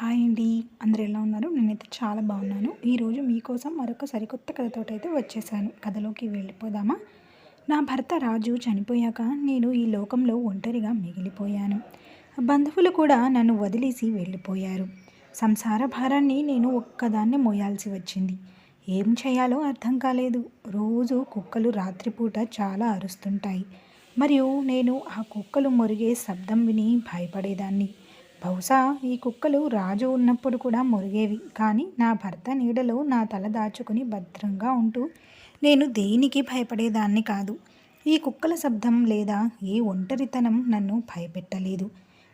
Hi అండి. అందరు ఎలా ఉన్నారు? నేనైతే చాలా బాగున్నాను. ఈరోజు మీకోసం మరొక సరికొత్త కథతోటి అయితే వచ్చేసాను. కథలోకి వెళ్ళిపోదామా? నా భర్త రాజు చనిపోయాక నేను ఈ లోకంలో ఒంటరిగా మిగిలిపోయాను. బంధువులు కూడా నన్ను వదిలేసి వెళ్ళిపోయారు. సంసార భారాన్ని నేను ఒక్కదాన్నే మోయాల్సి వచ్చింది. ఏం చేయాలో అర్థం కాలేదు. రోజు కుక్కలు రాత్రిపూట చాలా అరుస్తుంటాయి. మరియు నేను ఆ కుక్కలు మొరిగే శబ్దం విని భయపడేదాన్ని. బహుశా ఈ కుక్కలు రాజు ఉన్నప్పుడు కూడా మురిగేవి. కానీ నా భర్త నీడలో నా తల దాచుకుని భద్రంగా ఉంటూ నేను దేనికి భయపడేదాన్ని కాదు. ఈ కుక్కల శబ్దం లేదా ఏ ఒంటరితనం నన్ను భయపెట్టలేదు.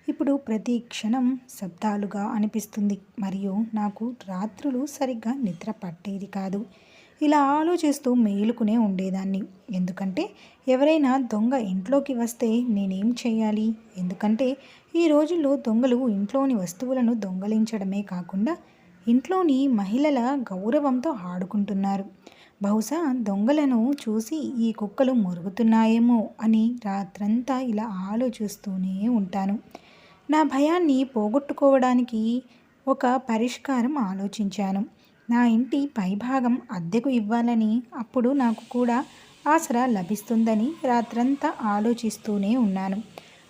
ఇప్పుడు ప్రతి క్షణం శబ్దాలుగా అనిపిస్తుంది. మరియు నాకు రాత్రులు సరిగ్గా నిద్ర పట్టేది కాదు. ఇలా ఆలోచిస్తూ మేలుకునే ఉండేదాన్ని. ఎందుకంటే ఎవరైనా దొంగ ఇంట్లోకి వస్తే నేనేం చేయాలి? ఎందుకంటే ఈ రోజుల్లో దొంగలు ఇంట్లోని వస్తువులను దొంగలించడమే కాకుండా ఇంట్లోని మహిళల గౌరవంతో ఆడుకుంటున్నారు. బహుశా దొంగలను చూసి ఈ కుక్కలు మురుగుతున్నాయేమో అని రాత్రంతా ఇలా ఆలోచిస్తూనే ఉంటాను. నా భయాన్ని పోగొట్టుకోవడానికి ఒక పరిష్కారం ఆలోచించాను. నా ఇంటి పైభాగం అద్దెకు ఇవ్వాలని అప్పుడు నాకు కూడా ఆసరా లభిస్తుందని రాత్రంతా ఆలోచిస్తూనే ఉన్నాను.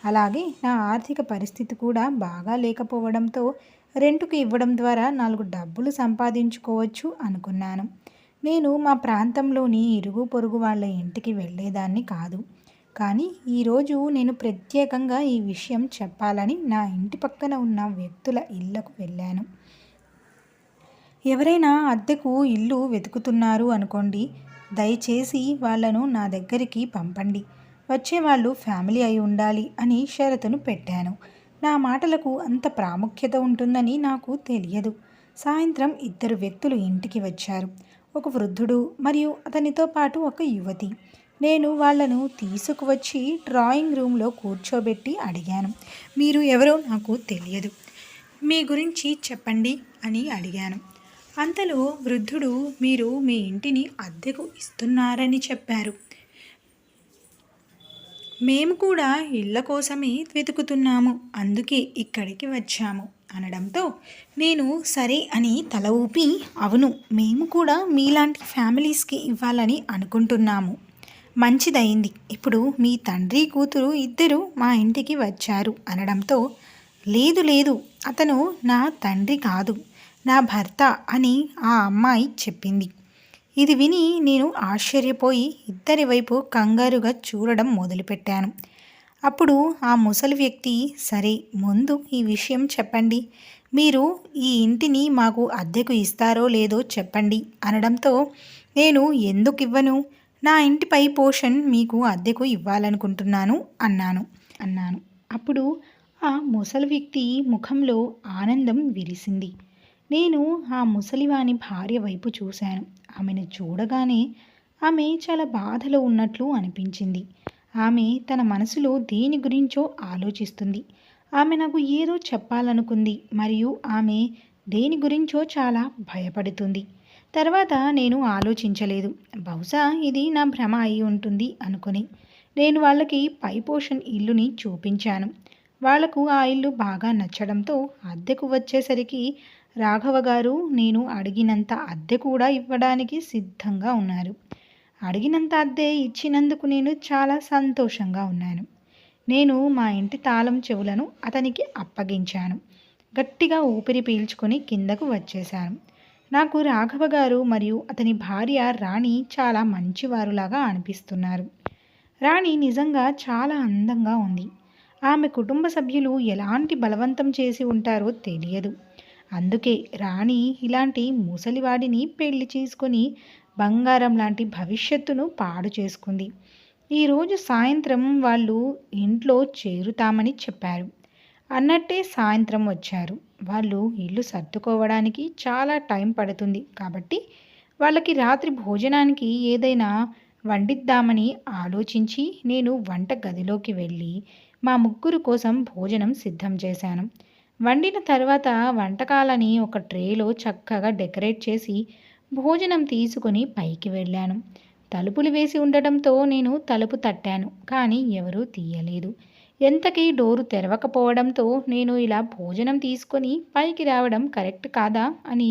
అలాగే నా ఆర్థిక పరిస్థితి కూడా బాగా లేకపోవడంతో రెంటుకు ఇవ్వడం ద్వారా నాలుగు డబ్బులు సంపాదించుకోవచ్చు అనుకున్నాను. నేను మా ప్రాంతంలోని ఇరుగు పొరుగు వాళ్ళ ఇంటికి వెళ్ళేదాన్ని కాదు. కానీ ఈరోజు నేను ప్రత్యేకంగా ఈ విషయం చెప్పాలని నా ఇంటి పక్కన ఉన్న వ్యక్తుల ఇళ్ళకు వెళ్ళాను. ఎవరైనా అద్దెకు ఇల్లు వెతుకుతున్నారు అనుకోండి దయచేసి వాళ్ళను నా దగ్గరికి పంపండి. వచ్చేవాళ్ళు ఫ్యామిలీ అయి ఉండాలి అని షరతును పెట్టాను. నా మాటలకు అంత ప్రాముఖ్యత ఉంటుందని నాకు తెలియదు. సాయంత్రం ఇద్దరు వ్యక్తులు ఇంటికి వచ్చారు. ఒక వృద్ధుడు మరియు అతనితో పాటు ఒక యువతి. నేను వాళ్ళను తీసుకువచ్చి డ్రాయింగ్ రూమ్లో కూర్చోబెట్టి అడిగాను. మీరు ఎవరో నాకు తెలియదు. మీ గురించి చెప్పండి అని అడిగాను. అంతలో వృద్ధుడు మీరు మీ ఇంటిని అద్దెకు ఇస్తున్నారని చెప్పారు. మేము కూడా ఇళ్ళ కోసమే వెతుకుతున్నాము. అందుకే ఇక్కడికి వచ్చాము. అనడంతో నేను సరే అని తల ఊపి అవును మేము కూడా మీలాంటి ఫ్యామిలీస్కి ఇవ్వాలని అనుకుంటున్నాము. మంచిదైంది ఇప్పుడు మీ తండ్రి కూతురు ఇద్దరు మా ఇంటికి వచ్చారు. అనడంతో లేదు లేదు అతను నా తండ్రి కాదు. నా భర్త అని ఆ అమ్మాయి చెప్పింది. ఇది విని నేను ఆశ్చర్యపోయి ఇద్దరి వైపు కంగారుగా చూడడం మొదలుపెట్టాను. అప్పుడు ఆ ముసలి వ్యక్తి సరే ముందు ఈ విషయం చెప్పండి. మీరు ఈ ఇంటిని మాకు అద్దెకు ఇస్తారో లేదో చెప్పండి అనడంతో నేను ఎందుకు ఇవ్వను? నా ఇంటిపై పోషన్ మీకు అద్దెకు ఇవ్వాలనుకుంటున్నాను అన్నాను. అన్నాను. అప్పుడు ఆ ముసలి వ్యక్తి ముఖంలో ఆనందం విరిసింది. నేను ఆ ముసలివాని భార్య వైపు చూశాను. ఆమెను చూడగానే ఆమె చాలా బాధలో ఉన్నట్లు అనిపించింది. ఆమె తన మనసులో దేని గురించో ఆలోచిస్తుంది. ఆమె నాకు ఏదో చెప్పాలనుకుంది మరియు ఆమె దేని గురించో చాలా భయపడుతుంది. తర్వాత నేను ఆలోచించలేదు. బహుశా ఇది నా భ్రమ అయి ఉంటుంది అనుకుని నేను వాళ్ళకి పైపోషన్ ఇల్లుని చూపించాను. వాళ్ళకు ఆ ఇల్లు బాగా నచ్చడంతో అద్దెకు వచ్చేసరికి రాఘవ గారు నేను అడిగినంత అద్దె కూడా ఇవ్వడానికి సిద్ధంగా ఉన్నారు. అడిగినంత అద్దె ఇచ్చినందుకు నేను చాలా సంతోషంగా ఉన్నాను. నేను మా ఇంటి తాళం చెవులను అతనికి అప్పగించాను. గట్టిగా ఊపిరి పీల్చుకొని కిందకు వచ్చేశాను. నాకు రాఘవ గారు మరియు అతని భార్య రాణి చాలా మంచివారులాగా అనిపిస్తున్నారు. రాణి నిజంగా చాలా అందంగా ఉంది. ఆమె కుటుంబ సభ్యులు ఎలాంటి బలవంతం చేసి ఉంటారో తెలియదు. అందుకే రాణి ఇలాంటి ముసలివాడిని పెళ్ళి చేసుకొని బంగారం లాంటి భవిష్యత్తును పాడు చేసుకుంది. ఈరోజు సాయంత్రం వాళ్ళు ఇంట్లో చేరుతామని చెప్పారు. అన్నట్టే సాయంత్రం వచ్చారు. వాళ్ళు ఇల్లు సర్దుకోవడానికి చాలా టైం పడుతుంది కాబట్టి వాళ్ళకి రాత్రి భోజనానికి ఏదైనా వండిద్దామని ఆలోచించి నేను వంట గదిలోకి వెళ్ళి మా ముగ్గురు కోసం భోజనం సిద్ధం చేశాను. వండిన తర్వాత వంటకాలని ఒక ట్రేలో చక్కగా డెకరేట్ చేసి భోజనం తీసుకుని పైకి వెళ్ళాను. తలుపులు వేసి ఉండడంతో నేను తలుపు తట్టాను కానీ ఎవరూ తీయలేదు. ఎంతకీ డోరు తెరవకపోవడంతో నేను ఇలా భోజనం తీసుకొని పైకి రావడం కరెక్ట్ కాదా అని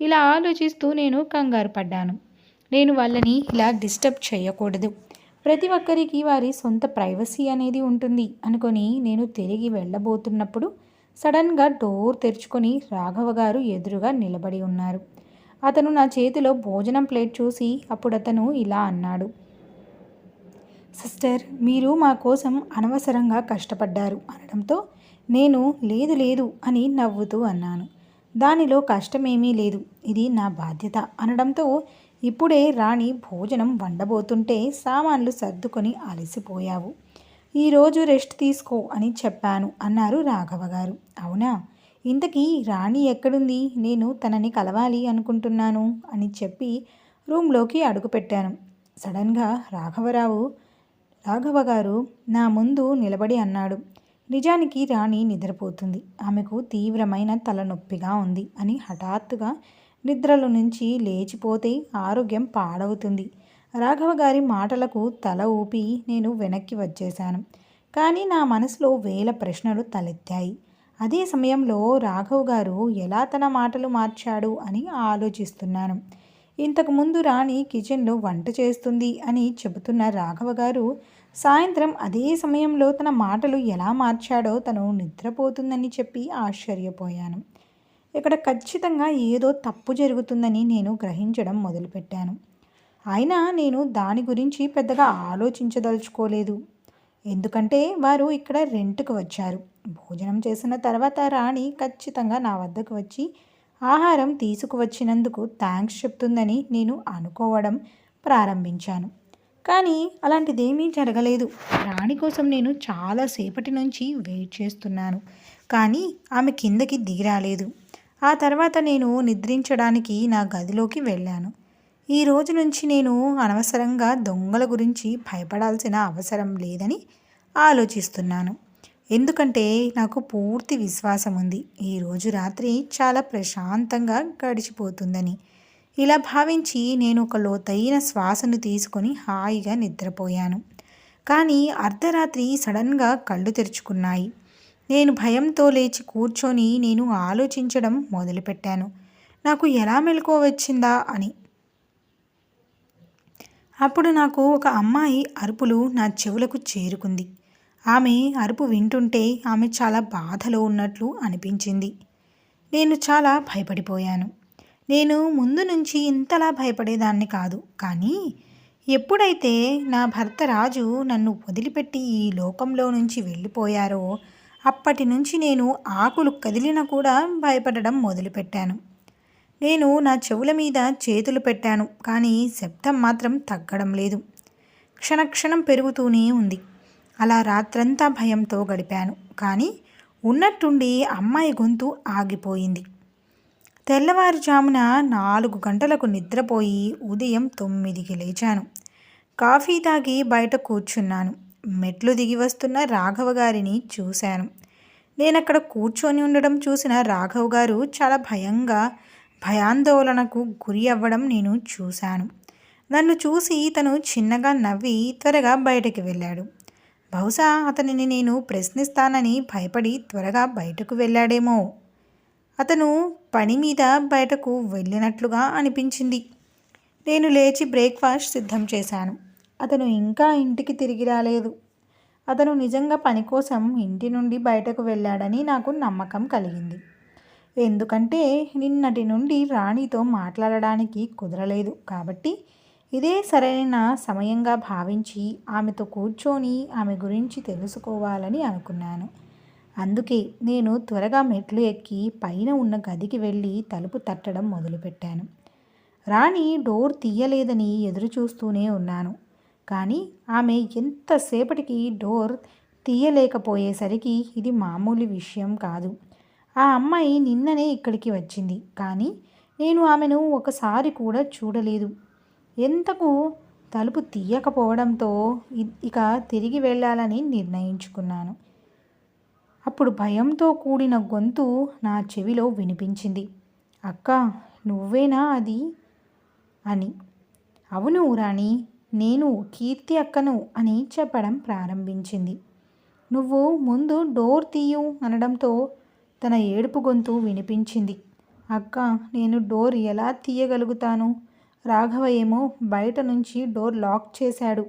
ఇలా ఆలోచిస్తూ నేను కంగారు పడ్డాను. నేను వాళ్ళని ఇలా డిస్టర్బ్ చేయకూడదు. ప్రతి ఒక్కరికి వారి సొంత ప్రైవసీ అనేది ఉంటుంది అనుకొని నేను తిరిగి వెళ్ళబోతున్నప్పుడు సడన్గా డోర్ తెరుచుకొని రాఘవ గారు ఎదురుగా నిలబడి ఉన్నారు. అతను నా చేతిలో భోజనం ప్లేట్ చూసి అప్పుడు అతను ఇలా అన్నాడు. సిస్టర్ మీరు మా కోసం అనవసరంగా కష్టపడ్డారు అనడంతో నేను లేదు లేదు అని నవ్వుతూ అన్నాను. దానిలో కష్టమేమీ లేదు ఇది నా బాధ్యత అనడంతో ఇప్పుడే రాణి భోజనం వండబోతుంటే సామాన్లు సర్దుకొని అలసిపోయావు ఈరోజు రెస్ట్ తీసుకో అని చెప్పాను అన్నారు రాఘవ గారు. అవునా? ఇంతకీ రాణి ఎక్కడుంది? నేను తనని కలవాలి అనుకుంటున్నాను అని చెప్పి రూమ్లోకి అడుగుపెట్టాను సడన్గా రాఘవరావు రాఘవ గారు నా ముందు నిలబడి అన్నాడు. నిజానికి రాణి నిద్రపోతుంది. ఆమెకు తీవ్రమైన తలనొప్పిగా ఉంది అని హఠాత్తుగా నిద్రలో నుంచి లేచిపోతే ఆరోగ్యం పాడవుతుంది. రాఘవ గారి మాటలకు తల ఊపి నేను వెనక్కి వచ్చేశాను. కానీ నా మనసులో వేల ప్రశ్నలు తలెత్తాయి. అదే సమయంలో రాఘవ్ గారు ఎలా తన మాటలు మార్చాడు అని ఆలోచిస్తున్నాను. ఇంతకుముందు రాణి కిచెన్లో వంట చేస్తుంది అని చెబుతున్న రాఘవ గారు సాయంత్రం అదే సమయంలో తన మాటలు ఎలా మార్చాడో తను నిద్రపోతుందని చెప్పి ఆశ్చర్యపోయాను. ఇక్కడ ఖచ్చితంగా ఏదో తప్పు జరుగుతుందని నేను గ్రహించడం మొదలుపెట్టాను. అయినా నేను దాని గురించి పెద్దగా ఆలోచించదలుచుకోలేదు. ఎందుకంటే వారు ఇక్కడ రెంట్కు వచ్చారు. భోజనం చేసిన తర్వాత రాణి ఖచ్చితంగా నా వద్దకు వచ్చి ఆహారం తీసుకువచ్చినందుకు థ్యాంక్స్ చెప్తుందని నేను అనుకోవడం ప్రారంభించాను. కానీ అలాంటిదేమీ జరగలేదు. రాణి కోసం నేను చాలాసేపటి నుంచి వెయిట్ చేస్తున్నాను. కానీ ఆమె కిందకి దిగిరాలేదు ఆ తర్వాత నేను నిద్రించడానికి నా గదిలోకి వెళ్ళాను. ఈ రోజు నుంచి నేను అనవసరంగా దొంగల గురించి భయపడాల్సిన అవసరం లేదని ఆలోచిస్తున్నాను. ఎందుకంటే నాకు పూర్తి విశ్వాసం ఉంది. ఈరోజు రాత్రి చాలా ప్రశాంతంగా గడిచిపోతుందని. ఇలా భావించి నేను ఒక లోతైన శ్వాసను తీసుకొని హాయిగా నిద్రపోయాను. కానీ అర్ధరాత్రి సడన్గా కళ్ళు తెరుచుకున్నాయి. నేను భయంతో లేచి కూర్చొని నేను ఆలోచించడం మొదలుపెట్టాను. నాకు ఎలా మెలకువ వచ్చిందా అని అప్పుడు నాకు ఒక అమ్మాయి అరుపులు నా చెవులకు చేరుకుంది. ఆమె అరుపు వింటుంటే ఆమె చాలా బాధలో ఉన్నట్లు అనిపించింది. నేను చాలా భయపడిపోయాను. నేను ముందు నుంచి ఇంతలా భయపడేదాన్ని కాదు. కానీ ఎప్పుడైతే నా భర్త రాజు నన్ను వదిలిపెట్టి ఈ లోకంలో నుంచి వెళ్ళిపోయారో అప్పటి నుంచి నేను ఆకులు కదిలిన కూడా భయపడడం మొదలుపెట్టాను. నేను నా చెవుల మీద చేతులు పెట్టాను కానీ శబ్దం మాత్రం తగ్గడం లేదు. క్షణక్షణం పెరుగుతూనే ఉంది. అలా రాత్రంతా భయంతో గడిపాను కానీ ఉన్నట్టుండి అమ్మాయి గొంతు ఆగిపోయింది. తెల్లవారుజామున నాలుగు గంటలకు నిద్రపోయి ఉదయం తొమ్మిదికి లేచాను. కాఫీ తాగి బయట కూర్చున్నాను. మెట్లు దిగి వస్తున్న రాఘవ గారిని చూశాను. నేను అక్కడ కూర్చొని ఉండడం చూసిన రాఘవ్ గారు చాలా భయంగా భయాందోళనకు గురి అవ్వడం నేను చూశాను. నన్ను చూసి తను చిన్నగా నవ్వి త్వరగా బయటకు వెళ్ళాడు. బహుశా అతనిని నేను ప్రశ్నిస్తానని భయపడి త్వరగా బయటకు వెళ్ళాడేమో. అతను పని మీద బయటకు వెళ్ళినట్లుగా అనిపించింది. నేను లేచి బ్రేక్ఫాస్ట్ సిద్ధం చేశాను. అతను ఇంకా ఇంటికి తిరిగి రాలేదు. అతను నిజంగా పని కోసం ఇంటి నుండి బయటకు వెళ్ళాడని నాకు నమ్మకం కలిగింది. ఎందుకంటే నిన్నటి నుండి రాణితో మాట్లాడడానికి కుదరలేదు. కాబట్టి ఇదే సరైన సమయంగా భావించి ఆమెతో కూర్చొని ఆమె గురించి తెలుసుకోవాలని అనుకున్నాను. అందుకే నేను త్వరగా మెట్లు ఎక్కి పైన ఉన్న గదికి వెళ్ళి తలుపు తట్టడం మొదలుపెట్టాను. రాణి డోర్ తీయలేదని ఎదురు చూస్తూనే ఉన్నాను. కానీ ఆమె ఎంతసేపటికి డోర్ తీయలేకపోయేసరికి ఇది మామూలు విషయం కాదు. ఆ అమ్మాయి నిన్ననే ఇక్కడికి వచ్చింది. కానీ నేను ఆమెను ఒకసారి కూడా చూడలేదు. ఎంతకు తలుపు తీయకపోవడంతో ఇక తిరిగి వెళ్ళాలని నిర్ణయించుకున్నాను. అప్పుడు భయంతో కూడిన గొంతు నా చెవిలో వినిపించింది. అక్క నువ్వేనా అది? అని. అవును రాణి నేను కీర్తి అక్కను అని చెప్పడం ప్రారంభించింది. నువ్వు ముందు డోర్ తీయు అనడంతో తన ఏడుపు గొంతు వినిపించింది. అక్క నేను డోర్ ఎలా తీయగలుగుతాను? రాఘవ ఏమో బయట నుంచి డోర్ లాక్ చేశాడు.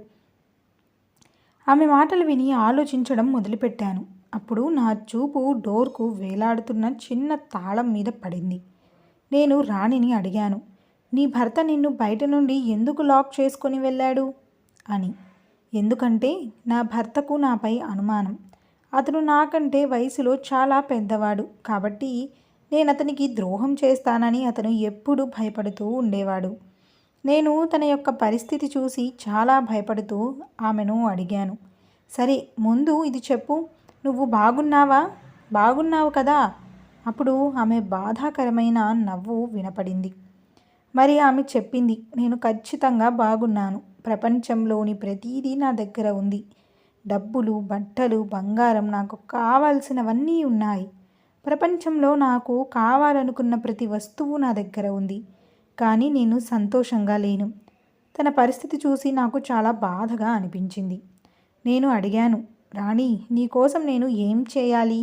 ఆమె మాటలు విని ఆలోచించడం మొదలుపెట్టాను. అప్పుడు నా చూపు డోర్కు వేలాడుతున్న చిన్న తాళం మీద పడింది. నేను రాణిని అడిగాను నీ భర్త నిన్ను బయట నుండి ఎందుకు లాక్ చేసుకొని వెళ్ళాడు? అని. ఎందుకంటే నా భర్తకు నాపై అనుమానం. అతను నాకంటే వయసులో చాలా పెద్దవాడు. కాబట్టి నేను అతనికి ద్రోహం చేస్తానని అతను ఎప్పుడూ భయపడుతూ ఉండేవాడు. నేను తన యొక్క పరిస్థితి చూసి చాలా భయపడుతూ ఆమెను అడిగాను. సరే ముందు ఇది చెప్పు. నువ్వు బాగున్నావా? బాగున్నావు కదా? అప్పుడు ఆమె బాధాకరమైన నవ్వు వినపడింది. మరి ఆమె చెప్పింది నేను ఖచ్చితంగా బాగున్నాను. ప్రపంచంలోని ప్రతీదీ నా దగ్గర ఉంది. డబ్బులు బట్టలు బంగారం నాకు కావాల్సినవన్నీ ఉన్నాయి. ప్రపంచంలో నాకు కావాలనుకున్న ప్రతి వస్తువు నా దగ్గర ఉంది. కానీ నేను సంతోషంగా లేను. తన పరిస్థితి చూసి నాకు చాలా బాధగా అనిపించింది. నేను అడిగాను రాణి నీకోసం నేను ఏం చేయాలి?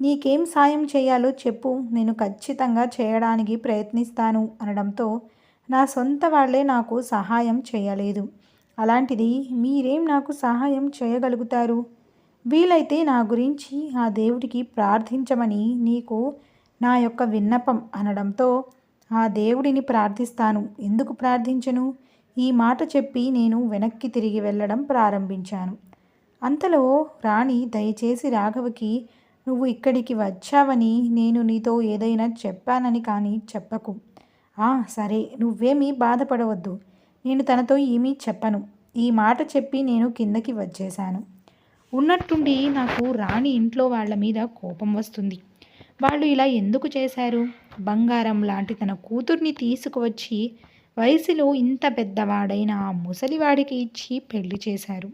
నీకేం సాయం చేయాలో చెప్పు. నేను ఖచ్చితంగా చేయడానికి ప్రయత్నిస్తాను అనడంతో నా సొంత వాళ్ళే నాకు సహాయం చేయలేదు. అలాంటిది మీరేం నాకు సహాయం చేయగలుగుతారు? వీలైతే నా గురించి ఆ దేవుడికి ప్రార్థించమని నీకు నా యొక్క విన్నపం అనడంతో ఆ దేవుడిని ప్రార్థిస్తాను. ఎందుకు ప్రార్థించను? ఈ మాట చెప్పి నేను వెనక్కి తిరిగి వెళ్ళడం ప్రారంభించాను. అంతలో రాణి దయచేసి రాఘవకి నువ్వు ఇక్కడికి వచ్చావని నేను నీతో ఏదైనా చెప్పానని కానీ చెప్పకు. ఆ సరే నువ్వేమీ బాధపడవద్దు. నేను తనతో ఏమీ చెప్పను. ఈ మాట చెప్పి నేను కిందకి వచ్చేశాను. ఉన్నట్టుండి నాకు రాణి ఇంట్లో వాళ్ళ మీద కోపం వస్తుంది. వాళ్ళు ఇలా ఎందుకు చేశారు? బంగారం లాంటి తన కూతుర్ని తీసుకువచ్చి వయసులో ఇంత పెద్దవాడైన ఆ ముసలివాడికి ఇచ్చి పెళ్ళి చేశారు.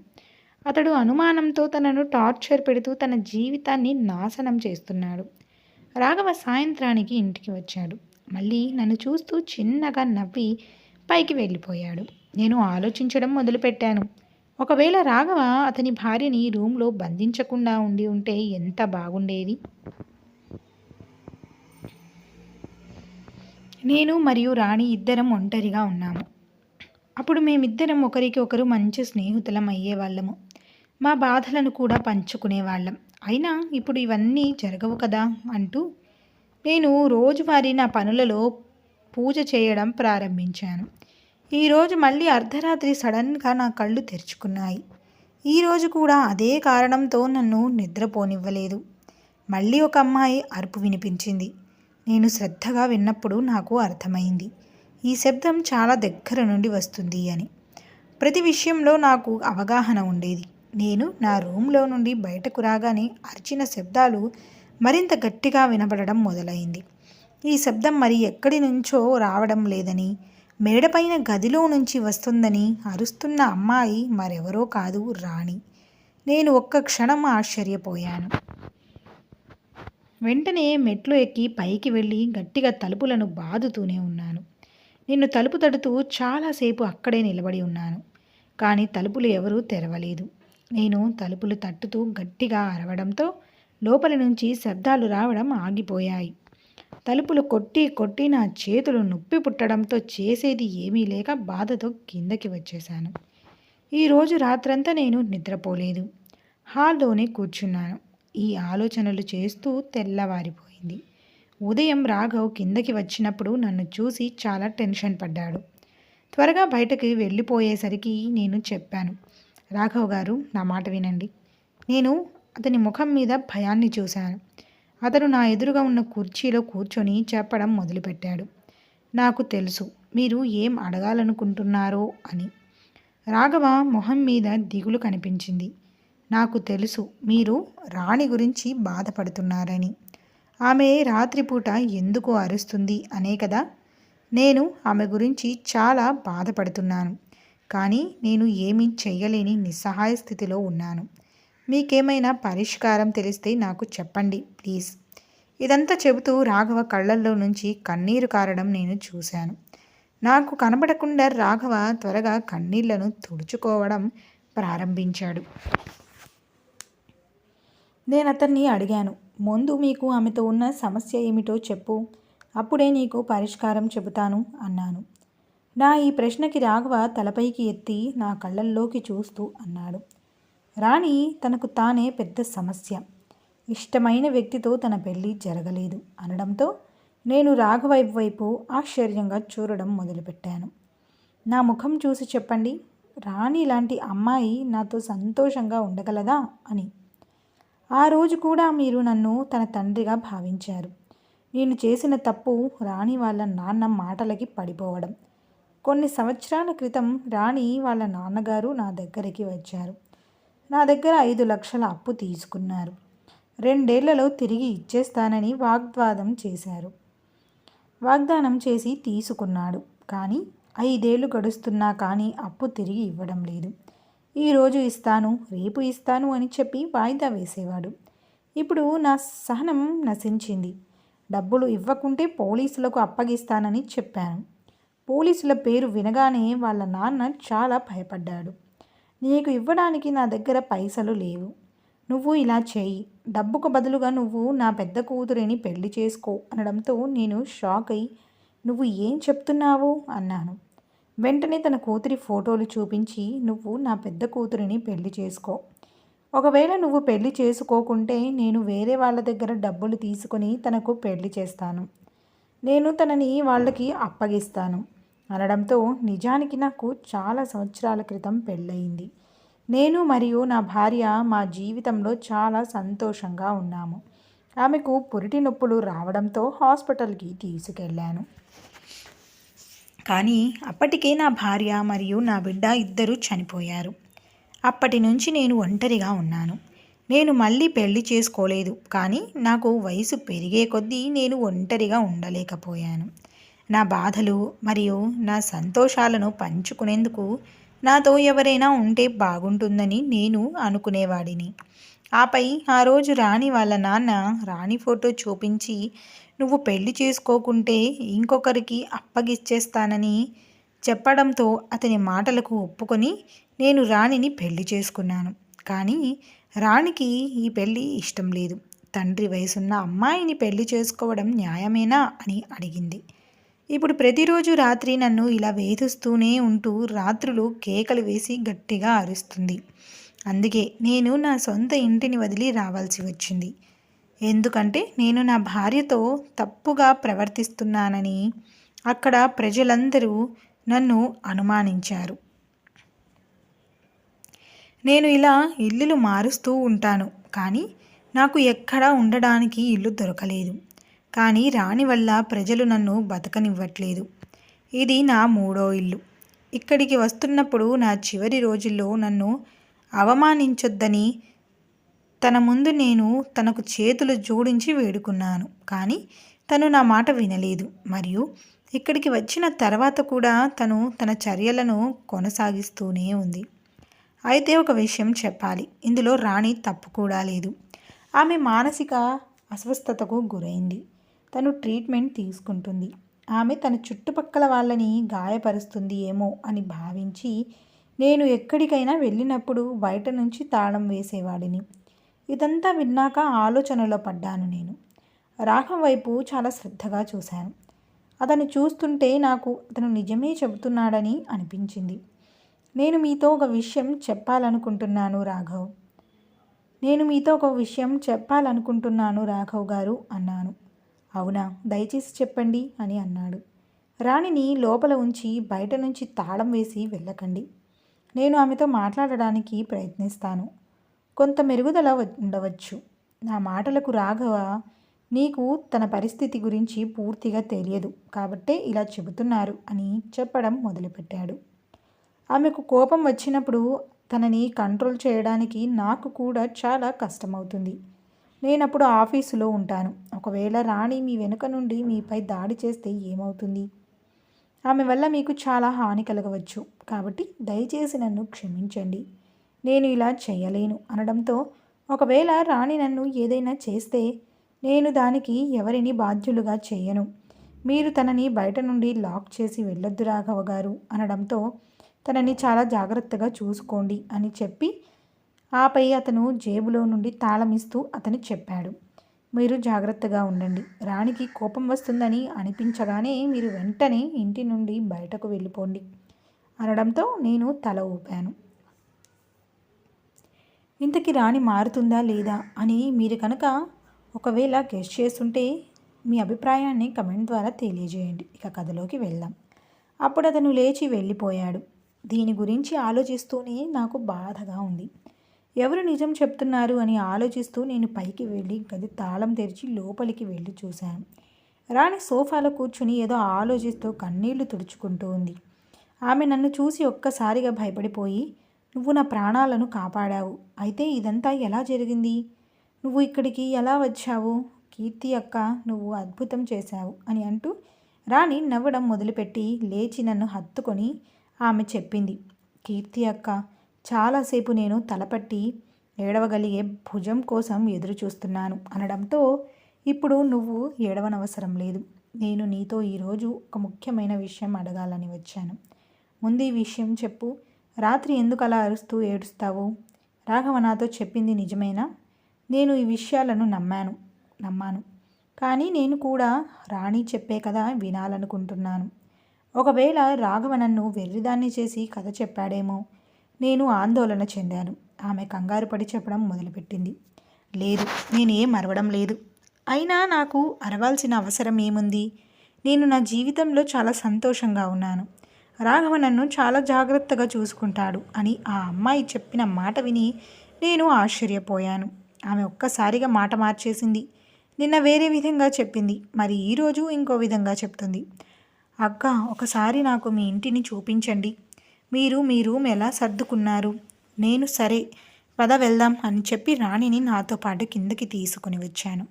అతడు అనుమానంతో తనను టార్చర్ పెడుతూ తన జీవితాన్ని నాశనం చేస్తున్నాడు. రాఘవ సాయంత్రానికి ఇంటికి వచ్చాడు. మళ్ళీ నన్ను చూస్తూ చిన్నగా నవ్వి పైకి వెళ్ళిపోయాడు. నేను ఆలోచించడం మొదలుపెట్టాను. ఒకవేళ రాఘవ అతని భార్యని రూమ్లో బంధించకుండా ఉండి ఉంటే ఎంత బాగుండేది? నేను మరియు రాణి ఇద్దరం ఒంటరిగా ఉన్నాము. అప్పుడు మేమిద్దరం ఒకరికి ఒకరు మంచి స్నేహితులం అయ్యేవాళ్ళము. మా బాధలను కూడా పంచుకునేవాళ్ళం. అయినా ఇప్పుడు ఇవన్నీ జరగవు కదా అంటూ నేను రోజువారీ నా పనులలో పూజ చేయడం ప్రారంభించాను. ఈరోజు మళ్ళీ అర్ధరాత్రి సడన్గా నా కళ్ళు తెరుచుకున్నాయి. ఈరోజు కూడా అదే కారణంతో నన్ను నిద్రపోనివ్వలేదు. మళ్ళీ ఒక అమ్మాయి అరుపు వినిపించింది. నేను శ్రద్ధగా విన్నప్పుడు నాకు అర్థమైంది. ఈ శబ్దం చాలా దగ్గర నుండి వస్తుంది అని. ప్రతి విషయంలో నాకు అవగాహన ఉండేది. నేను నా రూమ్లో నుండి బయటకు రాగానే అరిచిన శబ్దాలు మరింత గట్టిగా వినబడడం మొదలైంది. ఈ శబ్దం మరి ఎక్కడి నుంచో రావడం లేదని మేడపైన గదిలో నుంచి వస్తుందని అరుస్తున్న అమ్మాయి మరెవరో కాదు రాణి. నేను ఒక్క క్షణం ఆశ్చర్యపోయాను. వెంటనే మెట్లు ఎక్కి పైకి వెళ్ళి గట్టిగా తలుపులను బాదుతూనే ఉన్నాను. నిన్ను తలుపు తడుతూ చాలాసేపు అక్కడే నిలబడి ఉన్నాను. కానీ తలుపులు ఎవరూ తెరవలేదు. నేను తలుపులు తట్టుతూ గట్టిగా అరవడంతో లోపలి నుంచి శబ్దాలు రావడం ఆగిపోయాయి. తలుపులు కొట్టి కొట్టి నా చేతులు నొప్పి పుట్టడంతో చేసేది ఏమీ లేక బాధతో కిందకి వచ్చేశాను. ఈరోజు రాత్రంతా నేను నిద్రపోలేదు. హాల్లోనే కూర్చున్నాను. ఈ ఆలోచనలు చేస్తూ తెల్లవారిపోయింది. ఉదయం రాఘవ్ కిందకి వచ్చినప్పుడు నన్ను చూసి చాలా టెన్షన్ పడ్డాడు. త్వరగా బయటకి వెళ్ళిపోయేసరికి నేను చెప్పాను రాఘవ్ గారు నా మాట వినండి. నేను అతని ముఖం మీద భయాన్ని చూశాను. అతను నా ఎదురుగా ఉన్న కుర్చీలో కూర్చొని చెప్పడం మొదలుపెట్టాడు. నాకు తెలుసు మీరు ఏం అడగాలనుకుంటున్నారో అని. రాఘవ మొహం మీద దిగులు కనిపించింది. నాకు తెలుసు మీరు రాణి గురించి బాధపడుతున్నారని. ఆమె రాత్రిపూట ఎందుకు అరుస్తుంది అనే కదా? నేను ఆమె గురించి చాలా బాధపడుతున్నాను కానీ నేను ఏమీ చేయలేని నిస్సహాయ స్థితిలో ఉన్నాను. మీకేమైనా పరిష్కారం తెలిస్తే నాకు చెప్పండి ప్లీజ్. ఇదంతా చెబుతూ రాఘవ కళ్ళల్లో నుంచి కన్నీరు కారడం నేను చూశాను. నాకు కనబడకుండా రాఘవ త్వరగా కన్నీళ్ళను తుడుచుకోవడం ప్రారంభించాడు. నేను అతన్ని అడిగాను ముందు మీకు ఆమెతో ఉన్న సమస్య ఏమిటో చెప్పు అప్పుడే నీకు పరిష్కారం చెబుతాను అన్నాను. నా ఈ ప్రశ్నకి రాఘవ తలపైకి ఎత్తి నా కళ్ళల్లోకి చూస్తూ అన్నాడు. రాణి తనకు తానే పెద్ద సమస్య. ఇష్టమైన వ్యక్తితో తన పెళ్ళి జరగలేదు అనడంతో నేను రాఘవైపు వైపు ఆశ్చర్యంగా చూడడం మొదలుపెట్టాను. నా ముఖం చూసి చెప్పండి రాణి లాంటి అమ్మాయి నాతో సంతోషంగా ఉండగలదా? అని. ఆ రోజు కూడా మీరు నన్ను తన తండ్రిగా భావించారు. నేను చేసిన తప్పు రాణి వాళ్ళ నాన్న మాటలకి పడిపోవడం. కొన్ని సంవత్సరాల క్రితం రాణి వాళ్ళ నాన్నగారు నా దగ్గరికి వచ్చారు. నా దగ్గర ఐదు లక్షల అప్పు తీసుకున్నారు. రెండేళ్ళలో తిరిగి ఇచ్చేస్తానని వాగ్వాదం చేశారు. వాగ్దానం చేసి తీసుకున్నాడు. కానీ ఐదేళ్ళు గడుస్తున్నా కానీ అప్పు తిరిగి ఇవ్వడం లేదు. ఈరోజు ఇస్తాను రేపు ఇస్తాను అని చెప్పి వాయిదా వేసేవాడు. ఇప్పుడు నా సహనం నశించింది. డబ్బులు ఇవ్వకుంటే పోలీసులకు అప్పగిస్తానని చెప్పాను. పోలీసుల పేరు వినగానే వాళ్ళ నాన్న చాలా భయపడ్డాడు. నీకు ఇవ్వడానికి నా దగ్గర పైసలు లేవు. నువ్వు ఇలా చేయి డబ్బుకు బదులుగా నువ్వు నా పెద్ద కూతురిని పెళ్ళి చేసుకో అనడంతో నేను షాక్ అయి నువ్వు ఏం చెప్తున్నావు? అన్నాను. వెంటనే తన కూతురి ఫోటోలు చూపించి నువ్వు నా పెద్ద కూతురిని పెళ్ళి చేసుకో. ఒకవేళ నువ్వు పెళ్ళి చేసుకోకుంటే నేను వేరే వాళ్ళ దగ్గర డబ్బులు తీసుకొని తనకు పెళ్ళి చేస్తాను. నేను తనని వాళ్ళకి అప్పగిస్తాను. అనడంతో నిజానికి నాకు చాలా సంవత్సరాల క్రితం పెళ్ళయింది. నేను మరియు నా భార్య మా జీవితంలో చాలా సంతోషంగా ఉన్నాము. ఆమెకు పురిటి నొప్పులు రావడంతో హాస్పిటల్కి తీసుకెళ్ళాను. కానీ అప్పటికే నా భార్య మరియు నా బిడ్డ ఇద్దరూ చనిపోయారు. అప్పటి నుంచి నేను ఒంటరిగా ఉన్నాను. నేను మళ్ళీ పెళ్ళి చేసుకోలేదు. కానీ నాకు వయసు పెరిగే కొద్దీ నేను ఒంటరిగా ఉండలేకపోయాను. నా బాధలు మరియు నా సంతోషాలను పంచుకునేందుకు నాతో ఎవరైనా ఉంటే బాగుంటుందని నేను అనుకునేవాడిని. ఆపై ఆ రోజు రాణి వాళ్ళ నాన్న రాణి ఫోటో చూపించి నువ్వు పెళ్ళి చేసుకోకుంటే ఇంకొకరికి అప్పగిచ్చేస్తానని చెప్పడంతో అతని మాటలకు ఒప్పుకొని నేను రాణిని పెళ్ళి చేసుకున్నాను. కానీ రాణికి ఈ పెళ్ళి ఇష్టం లేదు. తండ్రి వయసున్న అమ్మాయిని పెళ్ళి చేసుకోవడం న్యాయమేనా? అని అడిగింది. ఇప్పుడు ప్రతిరోజు రాత్రి నన్ను ఇలా వేధిస్తూనే ఉంటూ రాత్రులు కేకలు వేసి గట్టిగా అరుస్తుంది. అందుకే నేను నా సొంత ఇంటిని వదిలి రావాల్సి వచ్చింది. ఎందుకంటే నేను నా భార్యతో తప్పుగా ప్రవర్తిస్తున్నానని అక్కడ ప్రజలందరూ నన్ను అనుమానించారు. నేను ఇలా ఇల్లులు మారుస్తూ ఉంటాను. కానీ నాకు ఎక్కడా ఉండడానికి ఇల్లు దొరకలేదు. కానీ రాణి వల్ల ప్రజలు నన్ను బతకనివ్వట్లేదు. ఇది నా మూడో ఇల్లు. ఇక్కడికి వస్తున్నప్పుడు నా చివరి రోజుల్లో నన్ను అవమానించొద్దని తన ముందు నేను తనకు చేతులు జోడించి వేడుకున్నాను. కానీ తను నా మాట వినలేదు. మరియు ఇక్కడికి వచ్చిన తర్వాత కూడా తను తన చర్యలను కొనసాగిస్తూనే ఉంది. అయితే ఒక విషయం చెప్పాలి. ఇందులో రాణి తప్పు కూడా లేదు. ఆమె మానసిక అస్వస్థతకు గురైంది. తను ట్రీట్మెంట్ తీసుకుంటుంది. ఆమె తన చుట్టుపక్కల వాళ్ళని గాయపరుస్తుంది ఏమో అని భావించి నేను ఎక్కడికైనా వెళ్ళినప్పుడు బయట నుంచి తాళం వేసేవాడిని. ఇదంతా విన్నాక ఆలోచనలో పడ్డాను నేను. రాఘం వైపు చాలా శ్రద్ధగా చూశాను. అతను చూస్తుంటే నాకు అతను నిజమే చెబుతున్నాడని అనిపించింది. నేను మీతో ఒక విషయం చెప్పాలనుకుంటున్నాను రాఘవ్. నేను మీతో ఒక విషయం చెప్పాలనుకుంటున్నాను రాఘవ్ గారు అన్నాను. అవునా? దయచేసి చెప్పండి అని అన్నాడు. రాణిని లోపల ఉంచి బయట నుంచి తాళం వేసి వెళ్ళకండి. నేను ఆమెతో మాట్లాడడానికి ప్రయత్నిస్తాను. కొంత మెరుగుదల ఉండవచ్చు. నా మాటలకు రాఘవ నీకు తన పరిస్థితి గురించి పూర్తిగా తెలియదు కాబట్టే ఇలా చెబుతున్నారు అని చెప్పడం మొదలుపెట్టాడు. ఆమెకు కోపం వచ్చినప్పుడు తనని కంట్రోల్ చేయడానికి నాకు కూడా చాలా కష్టమవుతుంది. నేనప్పుడు ఆఫీసులో ఉంటాను. ఒకవేళ రాణి మీ వెనుక నుండి మీపై దాడి చేస్తే ఏమవుతుంది? ఆమె వల్ల మీకు చాలా హాని కలగవచ్చు. కాబట్టి దయచేసి నన్ను క్షమించండి. నేను ఇలా చేయలేను అనడంతో ఒకవేళ రాణి నన్ను ఏదైనా చేస్తే నేను దానికి ఎవరిని బాధ్యులుగా చేయను. మీరు తనని బయట నుండి లాక్ చేసి వెళ్ళొద్దు రాఘవ గారు అనడంతో తనని చాలా జాగ్రత్తగా చూసుకోండి అని చెప్పి ఆపై అతను జేబులో నుండి తాళమిస్తూ అతను చెప్పాడు. మీరు జాగ్రత్తగా ఉండండి. రాణికి కోపం వస్తుందని అనిపించగానే మీరు వెంటనే ఇంటి నుండి బయటకు వెళ్ళిపోండి. అనడంతో నేను తల ఊపాను. ఇంతకి రాణి మారుతుందా లేదా అని మీరు కనుక ఒకవేళ గెస్ట్ చేస్తుంటే మీ అభిప్రాయాన్ని కమెంట్ ద్వారా తెలియజేయండి. ఇక కథలోకి వెళ్దాం. అప్పుడు అతను లేచి వెళ్ళిపోయాడు. దీని గురించి ఆలోచిస్తూనే నాకు బాధగా ఉంది. ఎవరు నిజం చెప్తున్నారు అని ఆలోచిస్తూ నేను పైకి వెళ్ళి గది తాళం తెరిచి లోపలికి వెళ్ళి చూశాను. రాణి సోఫాలో కూర్చుని ఏదో ఆలోచిస్తూ కన్నీళ్ళు తుడుచుకుంటూ ఉంది. ఆమె నన్ను చూసి ఒక్కసారిగా భయపడిపోయి నువ్వు నా ప్రాణాలను కాపాడావు. అయితే ఇదంతా ఎలా జరిగింది? నువ్వు ఇక్కడికి ఎలా వచ్చావు? కీర్తి అక్క నువ్వు అద్భుతం చేశావు అని అంటూ రాణి నవ్వడం మొదలుపెట్టి లేచి నన్ను హత్తుకొని ఆమె చెప్పింది కీర్తి అక్క చాలాసేపు నేను తలపట్టి ఏడవగలిగే భుజం కోసం ఎదురు చూస్తున్నాను అనడంతో ఇప్పుడు నువ్వు ఏడవనవసరం లేదు. నేను నీతో ఈరోజు ఒక ముఖ్యమైన విషయం అడగాలని వచ్చాను. ముందు ఈ విషయం చెప్పు. రాత్రి ఎందుకు అలా అరుస్తూ ఏడుస్తావు? రాఘవ నాతో చెప్పింది నిజమేనా? నేను ఈ విషయాలను నమ్మాను నమ్మాను. కానీ నేను కూడా రాణి చెప్పే కదా వినాలనుకుంటున్నాను. ఒకవేళ రాఘవ నన్ను వెర్రిదాన్ని చేసి కథ చెప్పాడేమో నేను ఆందోళన చెందాను. ఆమె కంగారు పడి చెప్పడం మొదలుపెట్టింది. లేదు నేనేం అరవడం లేదు. అయినా నాకు అరవాల్సిన అవసరం ఏముంది? నేను నా జీవితంలో చాలా సంతోషంగా ఉన్నాను. రాఘవ నన్ను చాలా జాగ్రత్తగా చూసుకుంటాడు అని ఆ అమ్మాయి చెప్పిన మాట విని నేను ఆశ్చర్యపోయాను. ఆమె ఒక్కసారిగా మాట మార్చేసింది. నిన్న వేరే విధంగా చెప్పింది. మరి ఈరోజు ఇంకో విధంగా చెప్తుంది. అక్క ఒకసారి నాకు మీ ఇంటిని చూపించండి. మీరు మీ రూమ్ ఎలా సర్దుకున్నారు? నేను సరే పద వెళ్దాం అని చెప్పి రాణిని నాతో పాటు కిందకి తీసుకుని వచ్చాను.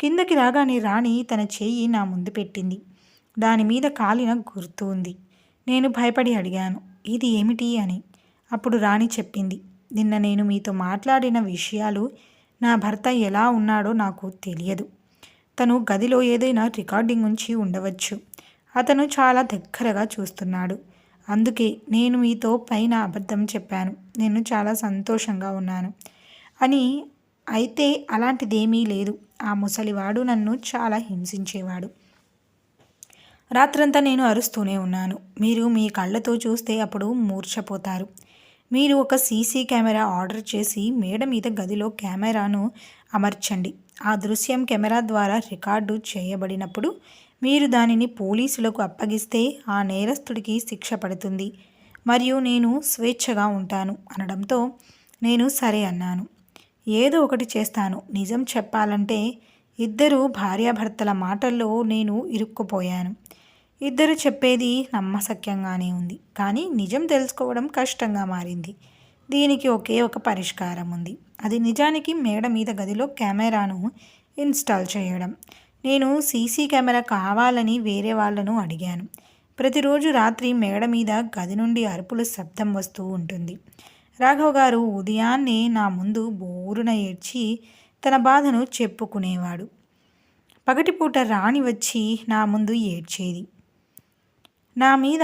కిందకి రాగానే రాణి తన చెయ్యి నా ముందు పెట్టింది. దాని మీద కాలిన గుర్తు ఉంది. నేను భయపడి అడిగాను ఇది ఏమిటి? అని. అప్పుడు రాణి చెప్పింది నిన్న నేను మీతో మాట్లాడిన విషయాలు నా భర్త ఎలా ఉన్నాడో నాకు తెలియదు. తను గదిలో ఏదైనా రికార్డింగ్ ఉంచి ఉండవచ్చు. అతను చాలా దగ్గరగా చూస్తున్నాడు. అందుకే నేను మీతో పైన అబద్ధం చెప్పాను. నేను చాలా సంతోషంగా ఉన్నాను. అని అయితే అలాంటిదేమీ లేదు. ఆ ముసలివాడు నన్ను చాలా హింసించేవాడు. రాత్రంతా నేను అరుస్తూనే ఉన్నాను. మీరు మీ కళ్ళతో చూస్తే అప్పుడు మూర్ఛపోతారు. మీరు ఒక సీసీ కెమెరా ఆర్డర్ చేసి మేడ మీద గదిలో కెమెరాను అమర్చండి. ఆ దృశ్యం కెమెరా ద్వారా రికార్డు చేయబడినప్పుడు మీరు దానిని పోలీసులకు అప్పగిస్తే ఆ నేరస్తుడికి శిక్ష పడుతుంది. మరియు నేను స్వేచ్ఛగా ఉంటాను అనడంతో నేను సరే అన్నాను. ఏదో ఒకటి చేస్తాను. నిజం చెప్పాలంటే ఇద్దరు భార్యాభర్తల మాటల్లో నేను ఇరుక్కుపోయాను. ఇద్దరు చెప్పేది నమ్మసక్యంగానే ఉంది. కానీ నిజం తెలుసుకోవడం కష్టంగా మారింది. దీనికి ఒకే ఒక పరిష్కారం ఉంది. అది నిజానికి మేడ మీద గదిలో కెమెరాను ఇన్స్టాల్ చేయడం. నేను సీసీ కెమెరా కావాలని వేరే వాళ్ళను అడిగాను. ప్రతిరోజు రాత్రి మేడ మీద గది నుండి అరుపుల శబ్దం వస్తూ ఉంటుంది. రాఘవ్ గారు ఉదయాన్నే నా ముందు బోరున ఏడ్చి తన బాధను చెప్పుకునేవాడు. పగటిపూట రాణి వచ్చి నా ముందు ఏడ్చేది. నా మీద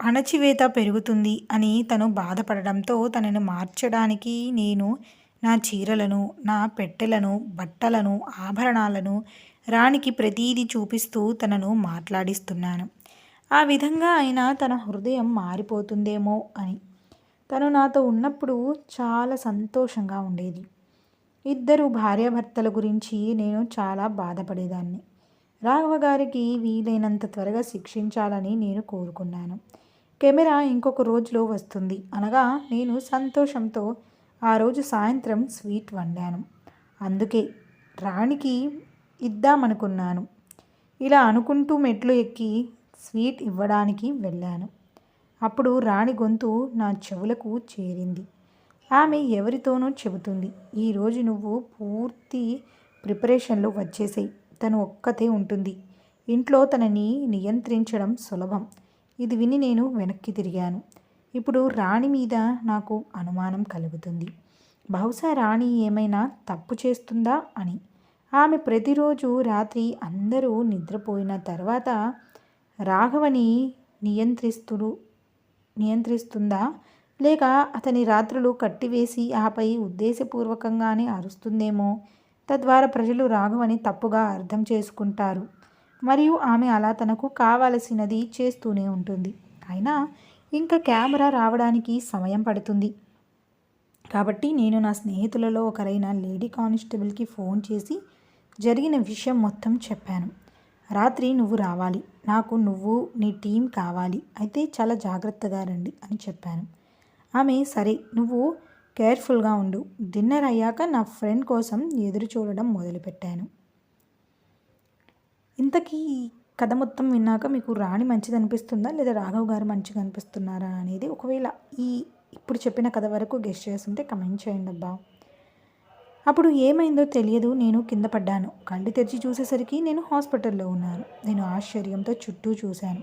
అణచివేత పెరుగుతుంది అని తను బాధపడడంతో తనను మార్చడానికి నేను నా చీరలను నా పెట్టెలను బట్టలను ఆభరణాలను రాణికి ప్రతీది చూపిస్తూ తనను మాట్లాడిస్తున్నాను. ఆ విధంగా అయినా తన హృదయం మారిపోతుందేమో అని. తను నాతో ఉన్నప్పుడు చాలా సంతోషంగా ఉండేది. ఇద్దరు భార్యాభర్తల గురించి నేను చాలా బాధపడేదాన్ని. రాఘవ గారికి వీలైనంత త్వరగా శిక్షించాలని నేను కోరుకున్నాను. కెమెరా ఇంకొక రోజులో వస్తుంది. అనగా నేను సంతోషంతో ఆ రోజు సాయంత్రం స్వీట్ వండాను. అందుకే రాణికి ఇద్దామనుకున్నాను. ఇలా అనుకుంటూ మెట్లు ఎక్కి స్వీట్ ఇవ్వడానికి వెళ్ళాను. అప్పుడు రాణి గొంతు నా చెవులకు చేరింది. ఆమె ఎవరితోనో చెబుతుంది ఈరోజు నువ్వు పూర్తి ప్రిపరేషన్లో వచ్చేసాయి. తను ఒక్కతే ఉంటుంది. ఇంట్లో తనని నియంత్రించడం సులభం. ఇది విని నేను వెనక్కి తిరిగాను. ఇప్పుడు రాణి మీద నాకు అనుమానం కలుగుతుంది. బహుశా రాణి ఏమైనా తప్పు చేస్తుందా అని. ఆమె ప్రతిరోజు రాత్రి అందరూ నిద్రపోయిన తర్వాత రాఘవని నియంత్రిస్తుడు నియంత్రిస్తుందా? లేక అతని రాత్రులు కట్టివేసి ఆపై ఉద్దేశపూర్వకంగానే అరుస్తుందేమో? తద్వారా ప్రజలు రాఘవని తప్పుగా అర్థం చేసుకుంటారు. మరియు ఆమె అలా తనకు కావలసినది చేస్తూనే ఉంటుంది. అయినా ఇంకా కెమెరా రావడానికి సమయం పడుతుంది. కాబట్టి నేను నా స్నేహితులలో ఒకరైన లేడీ కానిస్టేబుల్కి ఫోన్ చేసి జరిగిన విషయం మొత్తం చెప్పాను. రాత్రి నువ్వు రావాలి. నాకు నువ్వు నీ టీం కావాలి. అయితే చాలా జాగ్రత్తగా రండి అని చెప్పాను. ఆమె సరే నువ్వు కేర్ఫుల్గా ఉండు. డిన్నర్ అయ్యాక నా ఫ్రెండ్ కోసం ఎదురు చూడడం మొదలుపెట్టాను. ఇంతకీ కథ మొత్తం విన్నాక మీకు రాణి మంచిది అనిపిస్తుందా లేదా రాఘవ్ గారు మంచిగా అనిపిస్తున్నారా అనేది ఒకవేళ ఈ ఇప్పుడు చెప్పిన కథ వరకు గెస్ట్ చేస్తుంటే కమెంట్ చేయండి అబ్బా. అప్పుడు ఏమైందో తెలియదు. నేను కింద పడ్డాను. కళ్ళు తెరిచి చూసేసరికి నేను హాస్పిటల్లో ఉన్నాను. నేను ఆశ్చర్యంతో చుట్టూ చూశాను.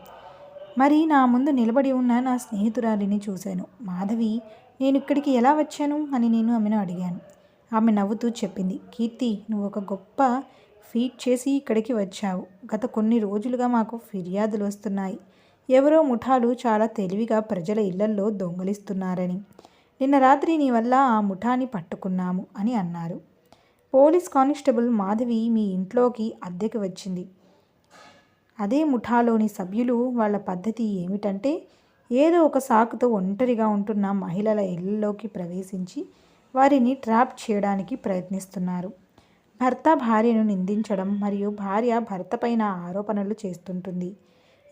మరి నా ముందు నిలబడి ఉన్న నా స్నేహితురాలిని చూశాను. మాధవి నేను ఇక్కడికి ఎలా వచ్చాను? అని నేను ఆమెను అడిగాను. ఆమె నవ్వుతూ చెప్పింది. కీర్తి నువ్వు ఒక గొప్ప ఫీట్ చేసి ఇక్కడికి వచ్చావు. గత కొన్ని రోజులుగా మాకు ఫిర్యాదులు వస్తున్నాయి. ఎవరో ముఠాలు చాలా తెలివిగా ప్రజల ఇళ్ళల్లో దొంగలిస్తున్నారని. నిన్న రాత్రి నీ వల్ల ఆ ముఠాని పట్టుకున్నాము అని అన్నారు. పోలీస్ కానిస్టేబుల్ మాధవి మీ ఇంట్లోకి అద్దెకి వచ్చింది. అదే ముఠాలోని సభ్యులు వాళ్ళ పద్ధతి ఏమిటంటే ఏదో ఒక సాకుతో ఒంటరిగా ఉంటున్న మహిళల ఇళ్ళలోకి ప్రవేశించి వారిని ట్రాప్ చేయడానికి ప్రయత్నిస్తున్నారు. భర్త భార్యను నిందించడం మరియు భార్య భర్తపైన ఆరోపణలు చేస్తుంటుంది.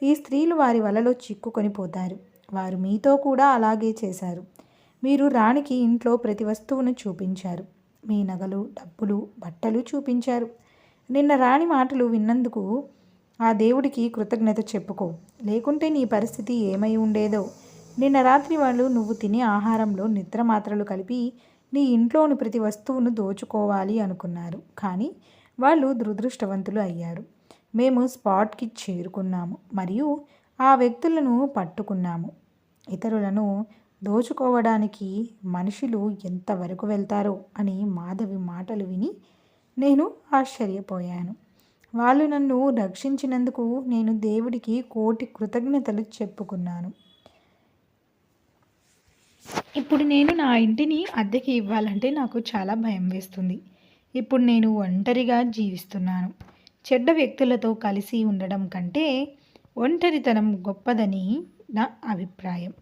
ఈ స్త్రీలు వారి వలలో చిక్కుకొని పోతారు. వారు మీతో కూడా అలాగే చేశారు. మీరు రాణికి ఇంట్లో ప్రతి వస్తువును చూపించారు. మీ నగలు డబ్బులు బట్టలు చూపించారు. నిన్న రాణి మాటలు విన్నందుకు ఆ దేవుడికి కృతజ్ఞత చెప్పుకో. లేకుంటే నీ పరిస్థితి ఏమై ఉండేదో. నిన్న రాత్రి వాళ్ళు నువ్వు తినే ఆహారంలో నిద్ర మాత్రలు కలిపి నీ ఇంట్లోని ప్రతి వస్తువును దోచుకోవాలి అనుకున్నారు. కానీ వాళ్ళు దురదృష్టవంతులు అయ్యారు. మేము స్పాట్కి చేరుకున్నాము మరియు ఆ వ్యక్తులను పట్టుకున్నాము. ఇతరులను దోచుకోవడానికి మనుషులు ఎంతవరకు వెళ్తారో అని మాధవి మాటలు విని నేను ఆశ్చర్యపోయాను. వాళ్ళు నన్ను రక్షించినందుకు నేను దేవుడికి కోటి కృతజ్ఞతలు చెప్పుకున్నాను. ఇప్పుడు నేను నా ఇంటిని అద్దెకి ఇవ్వాలంటే నాకు చాలా భయం వేస్తుంది. ఇప్పుడు నేను ఒంటరిగా జీవిస్తున్నాను. చెడ్డ వ్యక్తులతో కలిసి ఉండడం కంటే ఒంటరితనం గొప్పదని నా అభిప్రాయం.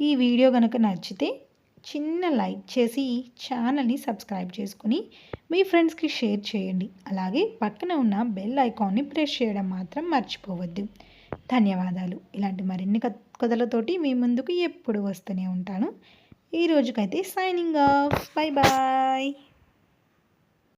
ఈ వీడియో కనుక నచ్చితే చిన్న లైక్ చేసి ఛానల్ని సబ్స్క్రైబ్ చేసుకుని మీ ఫ్రెండ్స్కి షేర్ చేయండి. అలాగే పక్కన ఉన్న బెల్ ఐకాన్ని ప్రెస్ చేయడం మాత్రం మర్చిపోవద్దు. ధన్యవాదాలు. ఇలాంటి మరిన్ని కథలతోటి మీ ముందుకు ఎప్పుడు వస్తూనే ఉంటాను. ఈ రోజుకైతే సైనింగ్ ఆఫ్ బై బాయ్